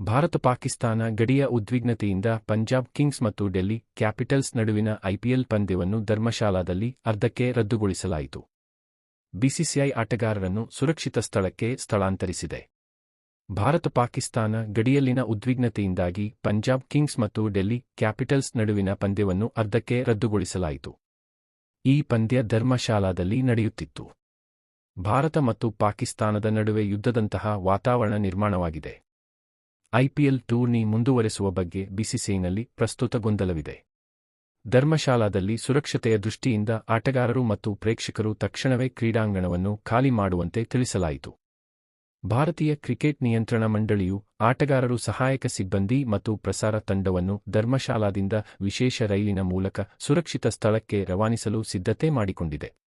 ಭಾರತ ಪಾಕಿಸ್ತಾನ ಗಡಿಯ ಉದ್ವಿಗ್ನತೆಯಿಂದ ಪಂಜಾಬ್ ಕಿಂಗ್ಸ್ ಮತ್ತು ಡೆಲ್ಲಿ ಕ್ಯಾಪಿಟಲ್ಸ್ ನಡುವಿನ ಐಪಿಎಲ್ ಪಂದ್ಯವನ್ನು ಧರ್ಮಶಾಲಾದಲ್ಲಿ ಅರ್ಧಕ್ಕೆ ರದ್ದುಗೊಳಿಸಲಾಯಿತು. ಬಿಸಿಸಿಐ ಆಟಗಾರರನ್ನು ಸುರಕ್ಷಿತ ಸ್ಥಳಕ್ಕೆ ಸ್ಥಳಾಂತರಿಸಿದೆ. ಭಾರತ ಪಾಕಿಸ್ತಾನ ಗಡಿಯಲ್ಲಿನ ಉದ್ವಿಗ್ನತೆಯಿಂದಾಗಿ ಪಂಜಾಬ್ ಕಿಂಗ್ಸ್ ಮತ್ತು ಡೆಲ್ಲಿ ಕ್ಯಾಪಿಟಲ್ಸ್ ನಡುವಿನ ಪಂದ್ಯವನ್ನು ಅರ್ಧಕ್ಕೆ ರದ್ದುಗೊಳಿಸಲಾಯಿತು. ಈ ಪಂದ್ಯ ಧರ್ಮಶಾಲಾದಲ್ಲಿ ನಡೆಯುತ್ತಿತ್ತು. ಭಾರತ ಮತ್ತು ಪಾಕಿಸ್ತಾನದ ನಡುವೆ ಯುದ್ಧದಂತಹ ವಾತಾವರಣ ನಿರ್ಮಾಣವಾಗಿದೆ. ಐಪಿಎಲ್ ಟೂರ್ನಿ ಮುಂದುವರೆಸುವ ಬಗ್ಗೆ ಬಿಸಿಸಿಐನಲ್ಲಿ ಪ್ರಸ್ತುತ ಗೊಂದಲವಿದೆ. ಧರ್ಮಶಾಲಾದಲ್ಲಿ ಸುರಕ್ಷತೆಯ ದೃಷ್ಟಿಯಿಂದ ಆಟಗಾರರು ಮತ್ತು ಪ್ರೇಕ್ಷಕರು ತಕ್ಷಣವೇ ಕ್ರೀಡಾಂಗಣವನ್ನು ಖಾಲಿ ಮಾಡುವಂತೆ ತಿಳಿಸಲಾಯಿತು. ಭಾರತೀಯ ಕ್ರಿಕೆಟ್ ನಿಯಂತ್ರಣ ಮಂಡಳಿಯು ಆಟಗಾರರು ಸಹಾಯಕ ಸಿಬ್ಬಂದಿ ಮತ್ತು ಪ್ರಸಾರ ತಂಡವನ್ನು ಧರ್ಮಶಾಲಾದಿಂದ ವಿಶೇಷ ರೈಲಿನ ಮೂಲಕ ಸುರಕ್ಷಿತ ಸ್ಥಳಕ್ಕೆ ರವಾನಿಸಲು ಸಿದ್ಧತೆ ಮಾಡಿಕೊಂಡಿದೆ.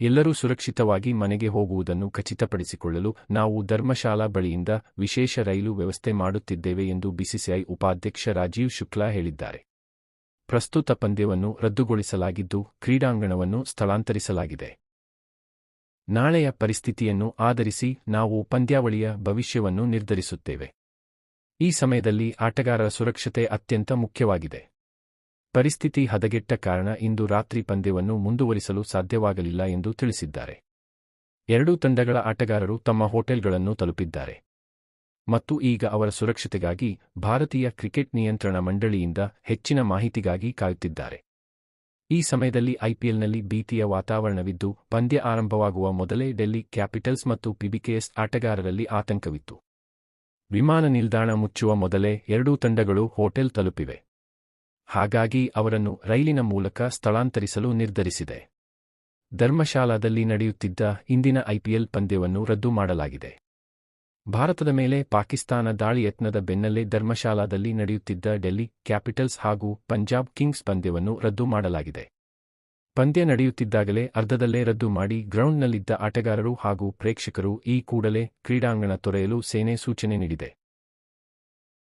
ಎಲ್ಲರೂ ಸುರಕ್ಷಿತವಾಗಿ ಮನೆಗೆ ಹೋಗುವುದನ್ನು ಖಚಿತಪಡಿಸಿಕೊಳ್ಳಲು ನಾವು ಧರ್ಮಶಾಲಾ ಬಳಿಯಿಂದ ವಿಶೇಷ ರೈಲು ವ್ಯವಸ್ಥೆ ಮಾಡುತ್ತಿದ್ದೇವೆ ಎಂದು ಬಿಸಿಸಿಐ ಉಪಾಧ್ಯಕ್ಷ ರಾಜೀವ್ ಶುಕ್ಲಾ ಹೇಳಿದ್ದಾರೆ. ಪ್ರಸ್ತುತ ಪಂದ್ಯವನ್ನು ರದ್ದುಗೊಳಿಸಲಾಗಿದ್ದು, ಕ್ರೀಡಾಂಗಣವನ್ನು ಸ್ಥಳಾಂತರಿಸಲಾಗಿದೆ. ನಾಳೆಯ ಪರಿಸ್ಥಿತಿಯನ್ನು ಆಧರಿಸಿ ನಾವು ಪಂದ್ಯಾವಳಿಯ ಭವಿಷ್ಯವನ್ನು ನಿರ್ಧರಿಸುತ್ತೇವೆ. ಈ ಸಮಯದಲ್ಲಿ ಆಟಗಾರರ ಸುರಕ್ಷತೆ ಅತ್ಯಂತ ಮುಖ್ಯವಾಗಿದೆ. ಪರಿಸ್ಥಿತಿ ಹದಗೆಟ್ಟ ಕಾರಣ ಇಂದು ರಾತ್ರಿ ಪಂದ್ಯವನ್ನು ಮುಂದುವರಿಸಲು ಸಾಧ್ಯವಾಗಲಿಲ್ಲ ಎಂದು ತಿಳಿಸಿದ್ದಾರೆ. ಎರಡೂ ತಂಡಗಳ ಆಟಗಾರರು ತಮ್ಮ ಹೋಟೆಲ್ಗಳನ್ನು ತಲುಪಿದ್ದಾರೆ. ಮತ್ತು ಈಗ ಅವರ ಸುರಕ್ಷತೆಗಾಗಿ ಭಾರತೀಯ ಕ್ರಿಕೆಟ್ ನಿಯಂತ್ರಣ ಮಂಡಳಿಯಿಂದ ಹೆಚ್ಚಿನ ಮಾಹಿತಿಗಾಗಿ ಕಾಯುತ್ತಿದ್ದಾರೆ. ಈ ಸಮಯದಲ್ಲಿ ಐಪಿಎಲ್ನಲ್ಲಿ ಭೀತಿಯ ವಾತಾವರಣವಿದ್ದು, ಪಂದ್ಯ ಆರಂಭವಾಗುವ ಮೊದಲೇ ಡೆಲ್ಲಿ ಕ್ಯಾಪಿಟಲ್ಸ್ ಮತ್ತು ಪಿಬಿಕೆಎಸ್ ಆಟಗಾರರಲ್ಲಿ ಆತಂಕವಿತ್ತು. ವಿಮಾನ ನಿಲ್ದಾಣ ಮುಚ್ಚುವ ಮೊದಲೇ ಎರಡೂ ತಂಡಗಳು ಹೋಟೆಲ್ ತಲುಪಿವೆ. ಹಾಗಾಗಿ ಅವರನ್ನು ರೈಲಿನ ಮೂಲಕ ಸ್ಥಳಾಂತರಿಸಲು ನಿರ್ಧರಿಸಿದೆ. ಧರ್ಮಶಾಲಾದಲ್ಲಿ ನಡೆಯುತ್ತಿದ್ದ ಇಂದಿನ ಐಪಿಎಲ್ ಪಂದ್ಯವನ್ನು ರದ್ದು ಮಾಡಲಾಗಿದೆ. ಭಾರತದ ಮೇಲೆ ಪಾಕಿಸ್ತಾನ ದಾಳಿ ಯತ್ನದ ಬೆನ್ನಲ್ಲೇ ಧರ್ಮಶಾಲಾದಲ್ಲಿ ನಡೆಯುತ್ತಿದ್ದ ಡೆಲ್ಲಿ ಕ್ಯಾಪಿಟಲ್ಸ್ ಹಾಗೂ ಪಂಜಾಬ್ ಕಿಂಗ್ಸ್ ಪಂದ್ಯವನ್ನು ರದ್ದು ಮಾಡಲಾಗಿದೆ. ಪಂದ್ಯ ನಡೆಯುತ್ತಿದ್ದಾಗಲೇ ಅರ್ಧದಲ್ಲೇ ರದ್ದು ಮಾಡಿ ಗ್ರೌಂಡ್ನಲ್ಲಿದ್ದ ಆಟಗಾರರು ಹಾಗೂ ಪ್ರೇಕ್ಷಕರು ಈ ಕೂಡಲೇ ಕ್ರೀಡಾಂಗಣ ತೊರೆಯಲು ಸೇನೆ ಸೂಚನೆ ನೀಡಿದೆ.